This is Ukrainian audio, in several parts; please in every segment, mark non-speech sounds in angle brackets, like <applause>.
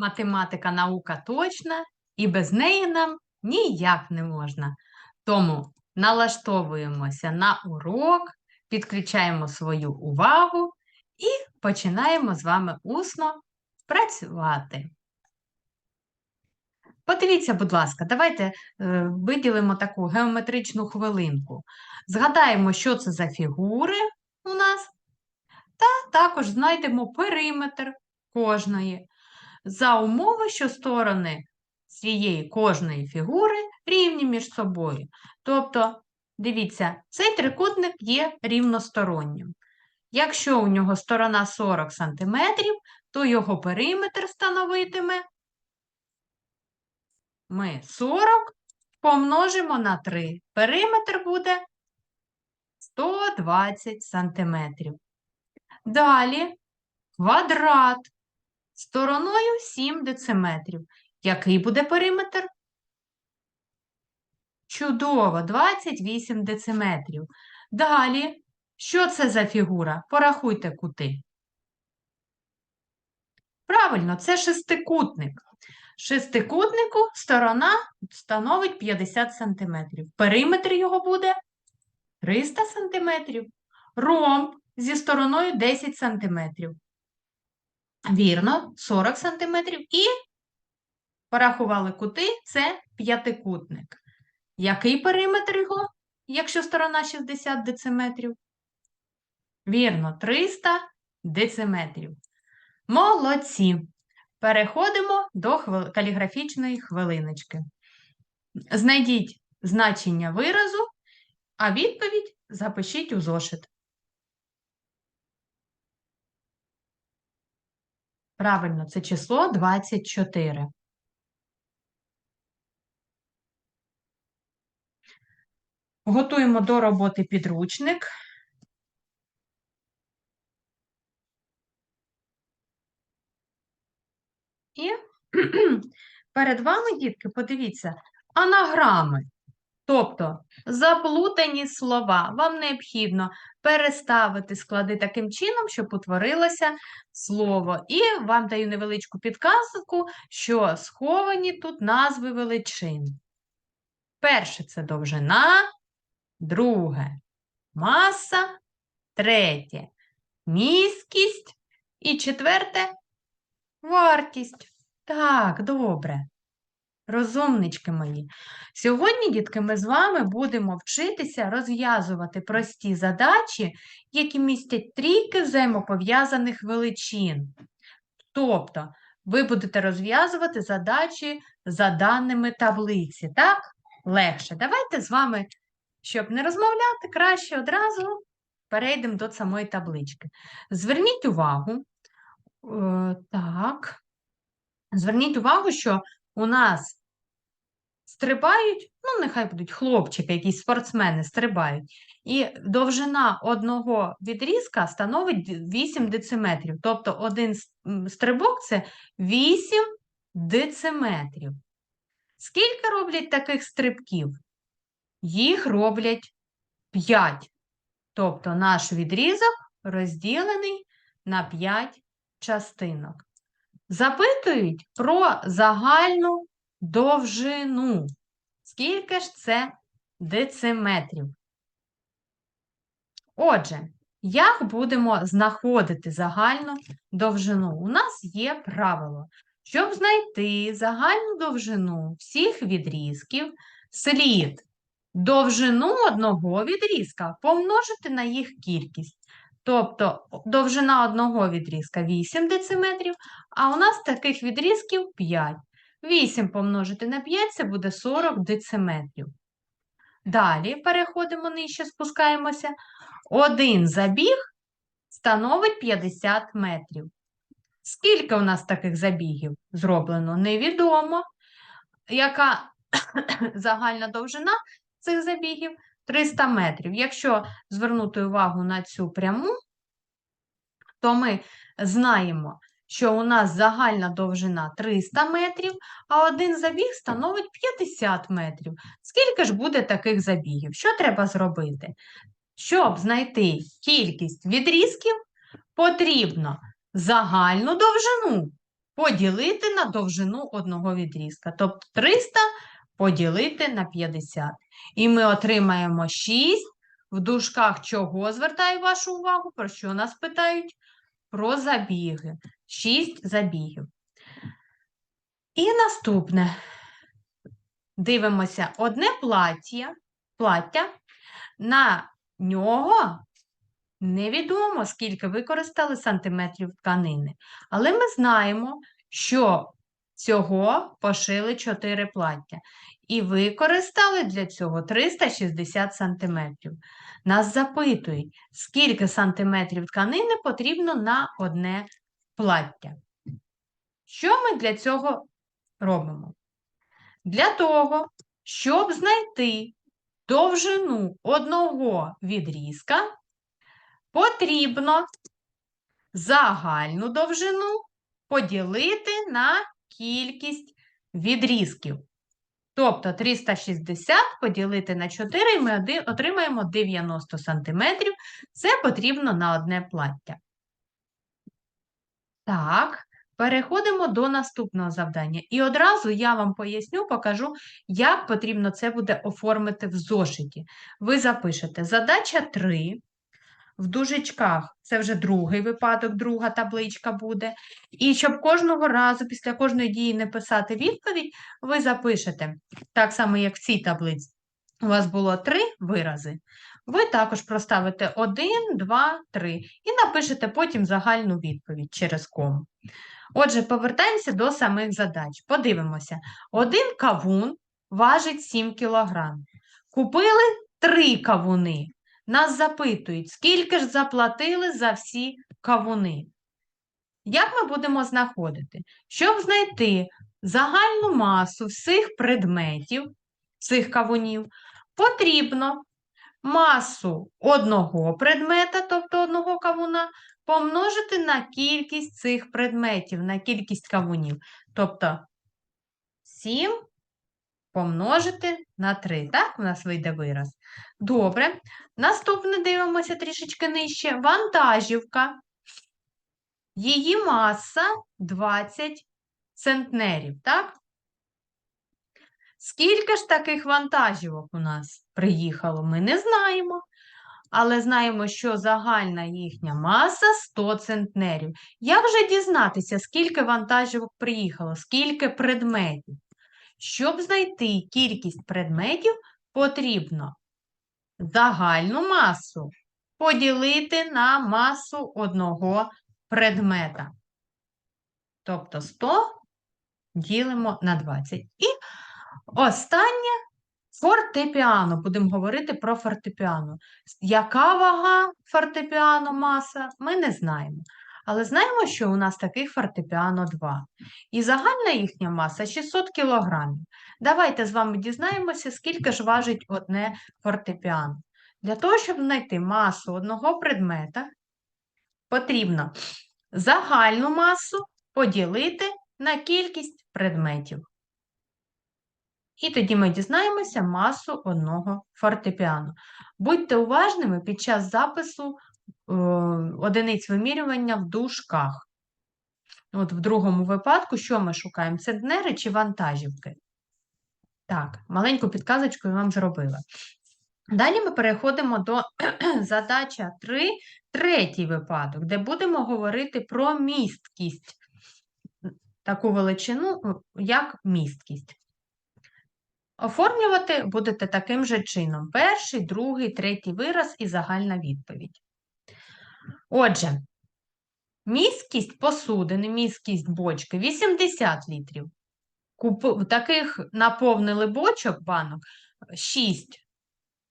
Математика наука точна, і без неї нам ніяк не можна. Тому налаштовуємося на урок, підключаємо свою увагу і починаємо з вами усно працювати. Подивіться, будь ласка, давайте е, виділимо таку геометричну хвилинку. Згадаємо, що це за фігури у нас, та також знайдемо периметр кожної за умови, що сторони цієї кожної фігури рівні між собою. Тобто, дивіться, цей трикутник є рівностороннім. Якщо у нього сторона 40 см, то його периметр становитиме ми 40 помножимо на 3. Периметр буде 120 см. Далі квадрат стороною 7 дециметрів. Який буде периметр? Чудово, 28 дециметрів. Далі, що це за фігура? Порахуйте кути. Правильно, це шестикутник. Шестикутнику сторона становить 50 см. Периметр його буде 300 см. Ромб зі стороною 10 см. Вірно, 40 см. І порахували кути це п'ятикутник. Який периметр його, якщо сторона 60 дециметрів? Вірно, 300 дециметрів. Молодці. Переходимо до хвил... каліграфічної хвилиночки. Знайдіть значення виразу, а відповідь запишіть у зошит. Правильно, це число 24. Готуємо до роботи підручник. І <clears throat> перед вами, дітки, подивіться, анаграми. Тобто заплутані слова. Вам необхідно переставити склади таким чином, щоб утворилося слово. І вам даю невеличку підказку, що сховані тут назви величин. Перше це довжина, друге маса, третє міськість і четверте вартість. Так, добре. Розумнички мої. Сьогодні, дітки, ми з вами будемо вчитися розв'язувати прості задачі, які містять трійки взаємопов'язаних величин. Тобто, ви будете розв'язувати задачі за даними таблиці, так? Легше. Давайте з вами, щоб не розмовляти, краще одразу перейдемо до самої таблички. Зверніть увагу, е, так, зверніть увагу, що у нас стрибають, ну, нехай будуть хлопчики, якісь спортсмени стрибають. І довжина одного відрізка становить 8 дециметрів. Тобто один стрибок це 8 дециметрів. Скільки роблять таких стрибків? Їх роблять 5. Тобто наш відрізок розділений на 5 частинок. Запитують про загальну довжину. Скільки ж це дециметрів? Отже, як будемо знаходити загальну довжину? У нас є правило. Щоб знайти загальну довжину всіх відрізків, слід довжину одного відрізка помножити на їх кількість. Тобто довжина одного відрізка 8 дециметрів, а у нас таких відрізків 5. 8 помножити на 5 це буде 40 дециметрів. Далі переходимо нижче, спускаємося. Один забіг становить 50 метрів. Скільки у нас таких забігів зроблено? Невідомо. Яка <coughs> загальна довжина цих забігів? 300 метрів. Якщо звернути увагу на цю пряму, то ми знаємо, що у нас загальна довжина 300 метрів, а один забіг становить 50 метрів. Скільки ж буде таких забігів? Що треба зробити? Щоб знайти кількість відрізків, потрібно загальну довжину поділити на довжину одного відрізка. Тобто 300 поділити на 50. І ми отримаємо 6 в дужках чого звертаю вашу увагу, про що нас питають? Про забіги. 6 забігів. І наступне. Дивимося одне плаття, плаття, на нього невідомо, скільки використали сантиметрів тканини. Але ми знаємо, що цього пошили 4 плаття. І використали для цього 360 сантиметрів. Нас запитують, скільки сантиметрів тканини потрібно на одне плаття. Що ми для цього робимо? Для того, щоб знайти довжину одного відрізка, потрібно загальну довжину поділити на кількість відрізків. Тобто 360 поділити на 4, і ми отримаємо 90 см. Це потрібно на одне плаття. Так, переходимо до наступного завдання. І одразу я вам поясню, покажу, як потрібно це буде оформити в зошиті. Ви запишете задача 3. В дужечках це вже другий випадок, друга табличка буде. І щоб кожного разу після кожної дії не писати відповідь, ви запишете, так само, як в цій таблиці. У вас було три вирази. Ви також проставите 1, 2, 3 і напишете потім загальну відповідь через кому. Отже, повертаємося до самих задач. Подивимося. Один кавун важить 7 кг. Купили 3 кавуни. Нас запитують, скільки ж заплатили за всі кавуни. Як ми будемо знаходити? Щоб знайти загальну масу всіх предметів, цих кавунів, потрібно масу одного предмета, тобто одного кавуна, помножити на кількість цих предметів, на кількість кавунів. Тобто 7 помножити на 3. Так, у нас вийде вираз. Добре. Наступне дивимося трішечки нижче. Вантажівка. Її маса 20 центнерів, так? Скільки ж таких вантажівок у нас приїхало, ми не знаємо. Але знаємо, що загальна їхня маса 100 центнерів. Як же дізнатися, скільки вантажівок приїхало, скільки предметів? Щоб знайти кількість предметів, потрібно загальну масу поділити на масу одного предмета. Тобто 100 ділимо на 20. І останнє фортепіано. Будемо говорити про фортепіано. Яка вага фортепіано маса, ми не знаємо. Але знаємо, що у нас таких фортепіано 2. І загальна їхня маса 600 кг. Давайте з вами дізнаємося, скільки ж важить одне фортепіано. Для того, щоб знайти масу одного предмета, потрібно загальну масу поділити на кількість предметів. І тоді ми дізнаємося масу одного фортепіано. Будьте уважними під час запису одиниць вимірювання в дужках. От в другому випадку, що ми шукаємо? Центнери чи вантажівки? Так, маленьку підказочку я вам зробила. Далі ми переходимо до <clears throat> задача 3, третій випадок, де будемо говорити про місткість, таку величину, як місткість. Оформлювати будете таким же чином: перший, другий, третій вираз і загальна відповідь. Отже, міськість посудини, міськість бочки 80 літрів. Куп... Таких наповнили бочок банок 6.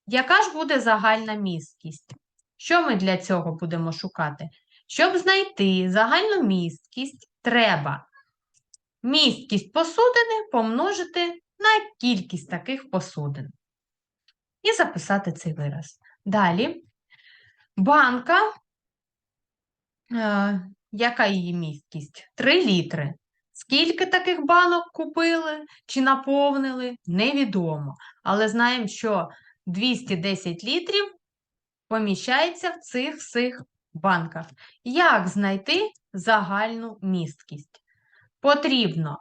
Яка ж буде загальна місткість? Що ми для цього будемо шукати? Щоб знайти загальну місткість, треба місткість посудини помножити на кількість таких посудин. І записати цей вираз. Далі банка, яка її місткість? 3 літри. Скільки таких банок купили чи наповнили, невідомо. Але знаємо, що 210 літрів поміщається в цих всіх банках. Як знайти загальну місткість? потрібно,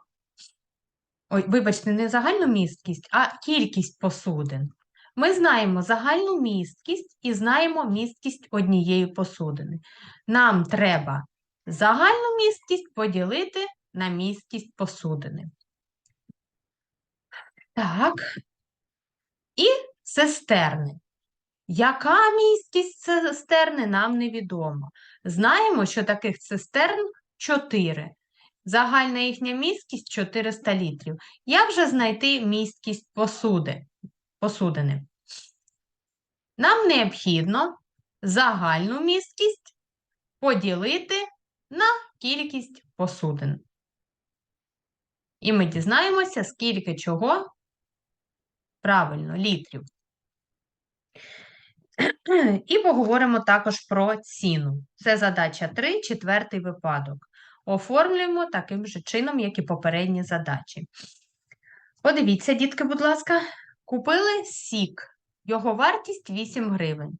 ой, вибачте, не загальну місткість, а кількість посудин. Ми знаємо загальну місткість і знаємо місткість однієї посудини. Нам треба загальну місткість поділити на місткість посудини. Так. І цистерни. Яка місткість цистерни, нам невідомо. Знаємо, що таких цистерн 4. Загальна їхня місткість 400 літрів. Як же знайти місткість посуди, посудини? Нам необхідно загальну місткість поділити на кількість посудин. І ми дізнаємося, скільки чого правильно, літрів. І поговоримо також про ціну. Це задача 3, четвертий випадок. Оформлюємо таким же чином, як і попередні задачі. Подивіться, дітки, будь ласка, купили сік. Його вартість 8 гривень.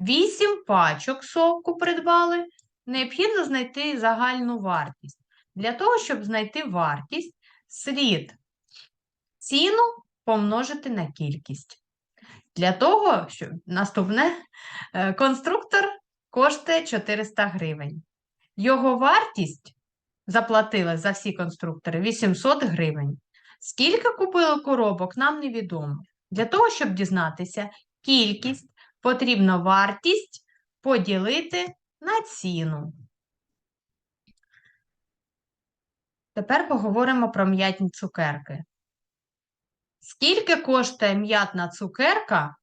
8 пачок соку придбали. Необхідно знайти загальну вартість. Для того, щоб знайти вартість, слід ціну помножити на кількість. Для того, що наступне е, конструктор коштує 400 гривень. Його вартість заплатили за всі конструктори 800 гривень. Скільки купили коробок, нам невідомо. Для того, щоб дізнатися кількість, потрібно вартість поділити на ціну. Тепер поговоримо про м'ятні цукерки. Скільки коштує м'ятна цукерка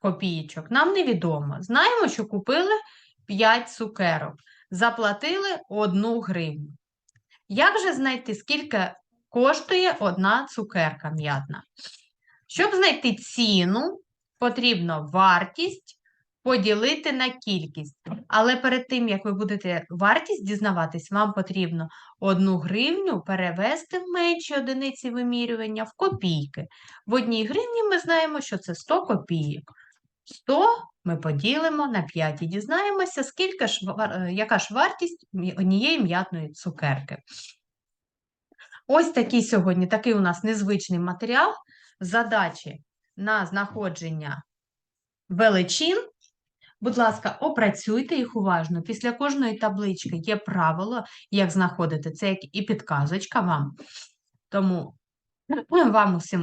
копійочок, нам невідомо. Знаємо, що купили 5 цукерок, заплатили 1 гривню. Як же знайти, скільки коштує одна цукерка м'ятна? Щоб знайти ціну, потрібно вартість поділити на кількість. Але перед тим, як ви будете вартість дізнаватись, вам потрібно 1 гривню перевести в менші одиниці вимірювання в копійки. В одній гривні ми знаємо, що це 100 копійок. 100 ми поділимо на 5 і дізнаємося, скільки ж, е, яка ж вартість однієї м'ятної цукерки. Ось такий сьогодні, такий у нас незвичний матеріал. Задачі на знаходження величин. Будь ласка, опрацюйте їх уважно. Після кожної таблички є правило, як знаходити. Це як і підказочка вам. Тому <clears throat> вам усім